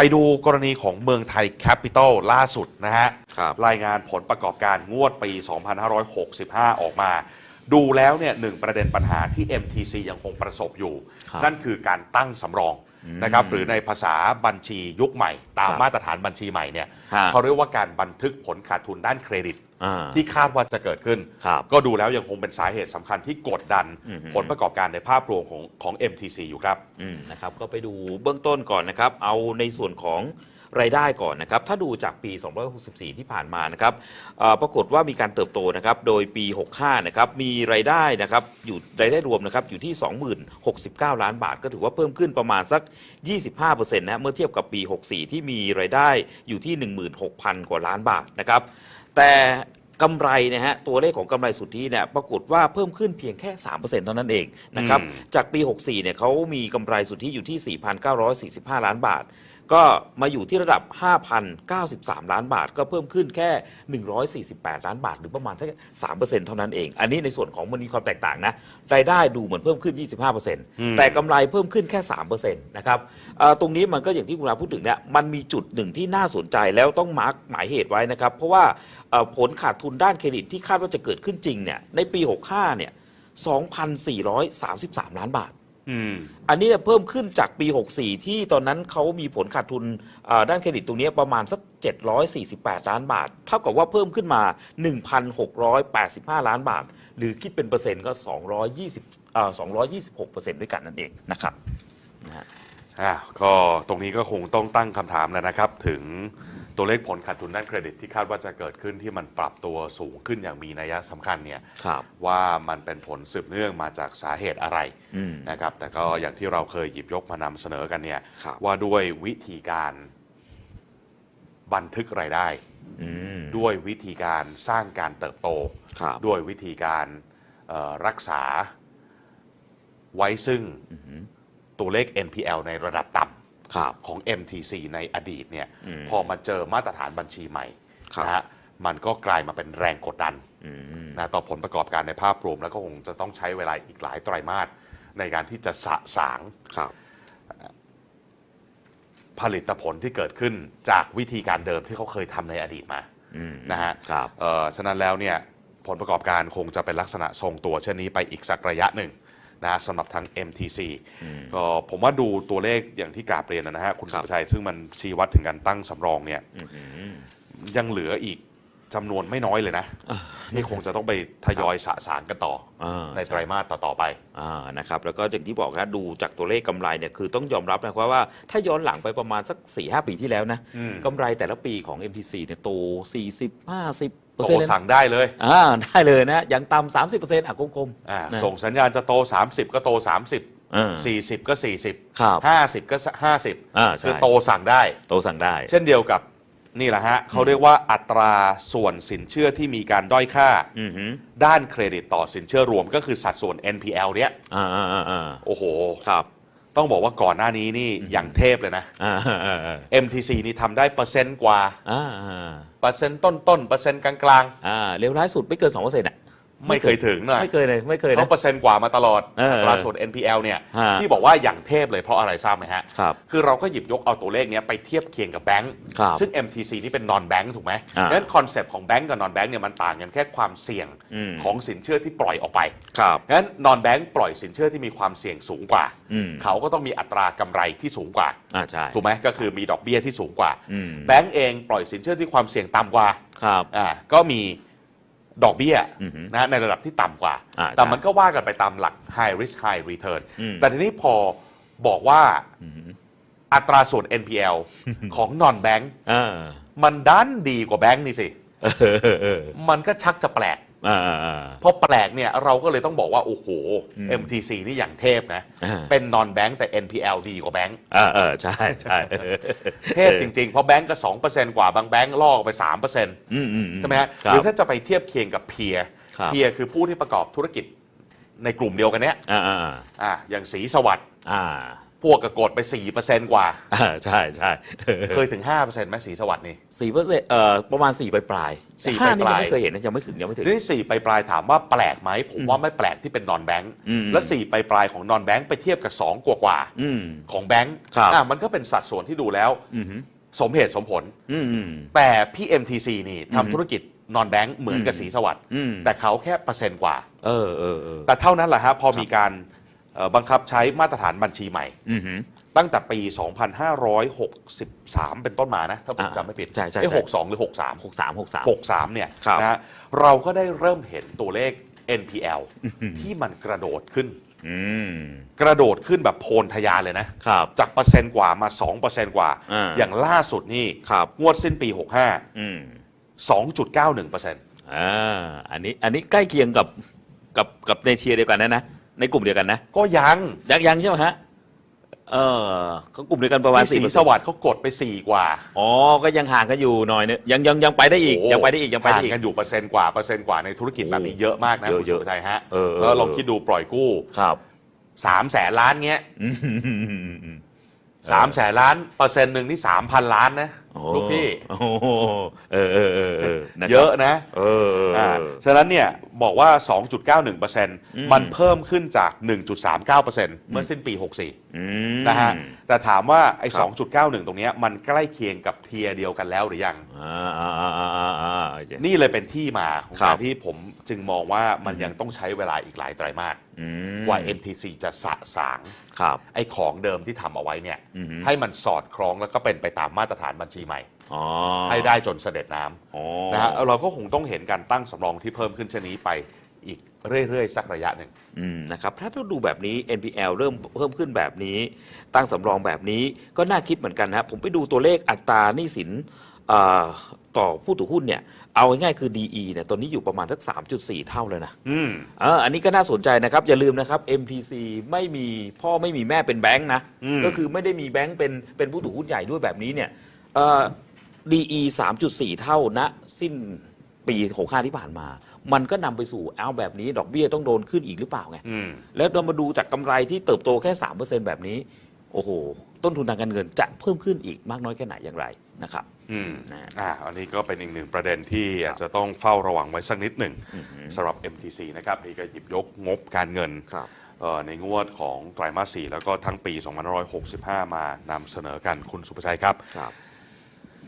ไปดูกรณีของเมืองไทยแคปิตอลล่าสุดนะฮะครับรายงานผลประกอบการงวดปี 2565 ออกมา ดูแล้วเนี่ยหนึ่งประเด็นปัญหาที่ MTC ยังคงประสบอยู่ ครับ นั่นคือการตั้งสำรองอืมนะครับหรือในภาษาบัญชียุคใหม่ ตามครับมาตรฐานบัญชีใหม่เนี่ยฮะเขาเรียกว่าการบันทึกผลขาดทุนด้านเครดิตอ่าที่คาดว่าจะเกิดขึ้นครับก็ดูแล้วยังคงเป็นสาเหตุสำคัญที่กดดันอืมผลประกอบการในภาพรวมของของ MTC อยู่ครับอืมนะครับก็ไปดูเบื้องต้นก่อนนะครับ เอาในส่วนของ รายได้ก่อนนะครับ ถ้าดูจากปี 264 ที่ผ่านมานะครับเอ่อปรากฏว่ามีการเติบโตนะครับ โดยปี 65 นะครับมีรายได้นะครับอยู่รายได้รวมนะครับอยู่ที่2069 ล้านบาท ก็ถือว่าเพิ่มขึ้นประมาณสัก 25%นะเมื่อเทียบกับปี 64 ที่มีรายได้อยู่ที่ 16,000 กว่าล้านบาทนะครับ แต่กำไรนะฮะตัวเลขของกำไรสุทธิเนี่ยปรากฏว่าเพิ่มขึ้นเพียงแค่ 3%เท่านั้นเองนะครับอืมจากปี 64 เนี่ยเขามีกำไรสุทธิอยู่ที่ 4,945 ล้านบาท ก็มาอยู่ที่ระดับ 5,093 ล้านบาท ก็เพิ่มขึ้นแค่ 148 ล้านบาท หรือประมาณแค่3%เท่านั้นเอง อันนี้ในส่วนของมันมีความแตกต่างนะ รายได้ดูเหมือนเพิ่มขึ้น 25%แต่กำไรเพิ่มขึ้นแค่3%นะครับเอ่อตรงนี้มันก็อย่างที่คุณอาพูดถึงเนี่ย มันมีจุดหนึ่งที่น่าสนใจแล้วต้องมาร์กหมายเหตุไว้นะครับ เพราะว่าเอ่อผลขาดทุนด้านเครดิตที่คาดว่าจะเกิดขึ้นจริงเนี่ย ในปี 65 เนี่ย 2,433 ล้านบาท อืมอันนี้เนี่ยเพิ่มขึ้นจากปี 64 ที่ตอนนั้นเขามีผลขาดทุนเอ่อด้านเครดิตตรงนี้ประมาณสัก 748 ล้านบาท เท่ากับว่าเพิ่มขึ้นมา 1,685 ล้านบาท หรือคิดเป็นเปอร์เซ็นต์ก็ 220เอ่อ226เปอร์เซ็นต์ด้วยกันนั่นเองนะครับนะฮะ อะก็ตรงนี้ก็คงต้องตั้งคำถามแล้วนะครับ ถึง ตัวเลขผลขาดทุนด้านเครดิตที่คาดว่าจะเกิดขึ้นที่มันปรับตัวสูงขึ้นอย่างมีนัยสำคัญเนี่ยครับว่ามันเป็นผลสืบเนื่องมาจากสาเหตุอะไรอืมนะครับแต่ก็อย่างที่เราเคยหยิบยกมานำเสนอกันเนี่ยครับว่าด้วยวิธีการบันทึกรายได้อืมด้วยวิธีการสร้างการเติบโตครับด้วยวิธีการเอ่อรักษาไว้ซึ่งตัวเลข NPL ในระดับต่ำครับ ของ MTC ในอดีตเนี่ยอืมพอมาเจอมาตรฐานบัญชีใหม่ครับนะฮะมันก็กลายมาเป็นแรงกดดันอืมนะต่อผลประกอบการในภาพรวมแล้วก็คงจะต้องใช้เวลาอีกหลายไตรมาสในการที่จะสะสางครับผลิตผลที่เกิดขึ้นจากวิธีการเดิมที่เขาเคยทำในอดีตมาอืมนะฮะครับเอ่อฉะนั้นแล้วเนี่ยผลประกอบการคงจะเป็นลักษณะทรงตัวเช่นนี้ไปอีกสักระยะหนึ่ง นะสำหรับทาง MTC ก็ผมว่าดูตัวเลขอย่างที่กราบเรียนนะฮะคุณครัสุบภชัยซึ่งมันชี้วัดถึงการตั้งสำรองเนี่ยอืมอืมยังเหลืออีกจำนวนไม่น้อยเลยนะ ที่คงจะต้องไปทยอยสะสางกันต่ออ่าในไตรมาสต่อๆไปอ่านะครับแล้วก็อย่างที่บอกนะดูจากตัวเลขกำไรเนี่ยคือต้องยอมรับนะครับว่าถ้าย้อนหลังไปประมาณสัก4ีหปีที่แล้วนะอืมกำไรแต่ละปีของ MTC เนี่ยโต 40 50เปอร์โตเซ็นต์เลยสั่นะงได้เลย อ่า ได้เลยนะ อย่างต่ำ30เปอร์เซ็นต์อะกลมอ่านะส่งสัญญาณจะโต30ก็โต30อ่า40ก็40ครับ50ก็50อ่าใช่คือโตสั่งได้ โตสั่งได้ เช่นเดียวกับ นี่แหละฮะเขาเรียกว่าอัตราส่วนสินเชื่อที่มีการด้อยค่า อือหือด้านเครดิตต่อสินเชื่อรวมก็คือสัดส่วน NPL เนี้ยอ่าอ่าอ่าอ่าโอ้โห ครับต้องบอกว่าก่อนหน้านี้นี่อย่างเทพเลยนะ อ่าอ่าอ่าอ่า MTC นี่ทำได้เปอร์เซ็นต์กว่า อ่าอ่าเปอร์เซ็นต์ต้นๆเปอร์เซ็นต์กลางอ่าเร็วร้ายสุดไม่เกิน2เปอร์เซ็นต์อะๆ ไม่เคยถึงนะไม่เคยเลยไม่เคยเขานะเปอร์เซ็นต์กว่ามาตลอดเอออัตราส่วน NPL เนี่ยฮะที่บอกว่าอย่างเทพเลยเพราะอะไรทราบไหมฮะครับคือเราก็หยิบยกเอาตัวเลขเนี้ยไปเทียบเคียงกับแบงก์ครับซึ่ง MTC นี่เป็นนอนแบงก์ถูกไหมอ่างั้นคอนเซปต์ของแบงก์กับนอนแบงก์เนี่ยมันต่างกันแค่ความเสี่ยงอืมของสินเชื่อที่ปล่อยออกไปครับงั้นนอนแบงก์ปล่อยสินเชื่อที่มีความเสี่ยงสูงกว่าอืมเขาก็ต้องมีอัตรากำไรที่สูงกว่าอ่าใช่ถูกไหมก็คือมีดอกเบี้ยที่สูงกว่าอืมแบงก์เองปล่อยสินเชื่อที่ความเสี่ยงต่ำกว่าครับอ่าก็มี ดอกเบี้ยอือฮึนะในระดับที่ต่ำกว่า อ่าแต่ใช่มันก็ว่ากันไปตามหลัก high risk high return อืม แต่ทีนี้พอบอกว่าอัตราส่วน NPL ของนอนแบงก์อ่ามันดันดีกว่าแบงก์นี่สิ เออเออเออมันก็ชักจะแปลก อ่าอ่าอ่าพอแปลกเนี่ยเราก็เลยต้องบอกว่า โอ้โหอืม MTC นี่อย่างเทพนะ อ่า เป็นนอนแบงก์แต่ NPL ดีกว่าแบงก์อ่าเออใช่ใช่เออเทพจริง ๆ เพราะแบงก์ก็ 2%กว่าบางแบงก์ลอกไป 3%อืมอืใช่ไหมฮะคหรัรืบอถ้าจะไปเทียบเคียงกับเพียครับ เพียคือผู้ที่ประกอบธุรกิจในกลุ่มเดียวกันเนี้ยอ่าอ่าอ่าอ่าอย่างสีสวัสด์ อ่า พวกก็กดไป 4%กว่า อ่าใช่ใช่เคยถึง 5%ไหมสีสวัสด์นี่ สี่เปอร์เซ็นต์เอ่อประมาณสี่ปลายปลายๆสี่ห้านี่ปยังลายๆ ไม่เคยเห็นนะยังไม่ถึงยังไม่ถึง นี่สี่ปลายปลายๆถามว่าแปลกไหมผมว่าไม่แปลกที่เป็นนอนแบงค์อืม และสี่ปลายปลายๆของนอนแบงค์ไปเทียบกับ 2 กว่ากว่าๆอืมของแบงค์ครับ อะมันก็เป็นสัดส่วนที่ดูแล้ว อืมฮึสมเหตุสมผล อืมอืม แต่พี่ MTC นี่ทำธุรกิจนอนแบงค์เหมือนกับอืมสีสวัสด์อืม แต่เขาแค่เปอร์เซ็นต์กว่า เออเออเออ แต่เท่านั้นแหละฮะพอมีการเอ่อ บังคับใช้มาตรฐานบัญชีใหม่อืมฮึตั้งแต่ปี 2563 เป็นต้นมานะ ถ้าผมอ่าจำไม่ผิดใช่ใช่เอ้ยใช่62 หรือ 63หกสามหกสาม63เนี่ยครับนะฮะเราก็ได้เริ่มเห็นตัวเลข NPL ที่มันกระโดดขึ้นอืมกระโดดขึ้นแบบโพลทะยานเลยนะครับจากเปอร์เซ็นต์กว่ามา 2%กว่าอ่าอย่างล่าสุดนี่ครับงวดสิ้นปี 65อืม2.91%อ่าอันนี้อันนี้ใกล้เคียงกับกับกับในเทียร์เดียวกันนะนะ ในกลุ่มเดียวกันนะก็ยังยังยังใช่ไหมฮะเออเขากลุ่มเดียวกันประมาณที่สี่สีสวัสด์เขากดไป4กว่าอ๋อก็ยังห่างกันอยู่หน่อยนึงยังยังยังไปได้อีกโอ้ยังไปได้อีกยังไปได้ห่างอีกกันอยู่เปอร์เซ็นต์กว่าเปอร์เซ็นต์กว่าในธุรกิจแบบนี้เยอะมากนะเยอะคุณเยสุอะภชัยฮะเออ แล้วลองเออคิดดูปล่อยกู้ครับ3แสนล้านเงี้ยอืมอืมอืมอืมอืม สามแสนล้านเปอร์เซ็นต์หนึ่งนี่สามพันล้านนะโอ้ ลูกพี่โอ้โหเออเออเออเออนะครับเยอะนะเออเออเออ่าอ ฉะนั้นเนี่ยบอกว่า 2.91%อืมมันเพิ่มขึ้นจาก 1.39%เมื่อสิ้นปี 64 อืม นะฮะ แต่ถามว่าไอ้ ครับ 2.91 ตรงเนี้ยมันใกล้เคียงกับเทียร์เดียวกันแล้วหรือยัง อ่าอ่าอ่าอ่าอ่าอ่าโอเค นี่เลยเป็นที่มาของครับการที่ผมจึงมองว่ามันยังต้องใช้เวลาอีกหลายไตรมาสอืมกว่า MTC จะสะสาง ครับ ไอ้ของเดิมที่ทำเอาไว้เนี่ย อือฮึให้มันสอดคล้องแล้วก็เป็นไปตามมาตรฐานบัญชีใหม่อ๋อให้ได้จนเสด็จน้ำอ๋อนะฮะเราก็คงต้องเห็นการตั้งสำรองที่เพิ่มขึ้นเช่นนี้ไปอีกเรื่อย ๆ สักระยะหนึ่งอืมนะครับถ้าเราดูแบบนี้ NPL เริ่มเพิ่มขึ้นแบบนี้ ตั้งสำรองแบบนี้ก็น่าคิดเหมือนกันนะผมไปดูตัวเลขอัตราหนี้สินเอ่อต่อผู้ถือหุ้นเนี่ย เอาง่ายๆคือ DE เนี่ยตอนนี้อยู่ประมาณสัก 3.4 เท่าเลยนะอืมเอออันนี้ก็น่าสนใจนะครับ อย่าลืมนะครับ MTC ไม่มีพ่อไม่มีแม่เป็นแบงค์นะอืมก็คือไม่ได้มีแบงค์เป็นเป็นผู้ถือหุ้นใหญ่ด้วยแบบนี้เนี่ยเอ่อ DE 3.4 เท่าณสิ้นปี65ที่ผ่านมา มันก็นำไปสู่เอาแบบนี้ ดอกเบี้ยต้องโดนขึ้นอีกหรือเปล่าไงอืมแล้วเรามาดูจากกำไรที่เติบโตแค่3%แบบนี้ โอ้โห ต้นทุนทางการเงินจะเพิ่มขึ้นอีกมากน้อยแค่ไหนอย่างไรนะครับอืมนะอ่าอันนี้ก็เป็นอีกหนึ่งประเด็นที่อาจจะต้องเฝ้าระวังไว้สักนิดหนึ่งสำหรับ MTC นะครับนี่ก็หยิบยกงบการเงินครับเอ่อในงวดของไตรมาส4แล้วก็ทั้งปี 2565 มานำเสนอกันคุณสุภชัยครับครับ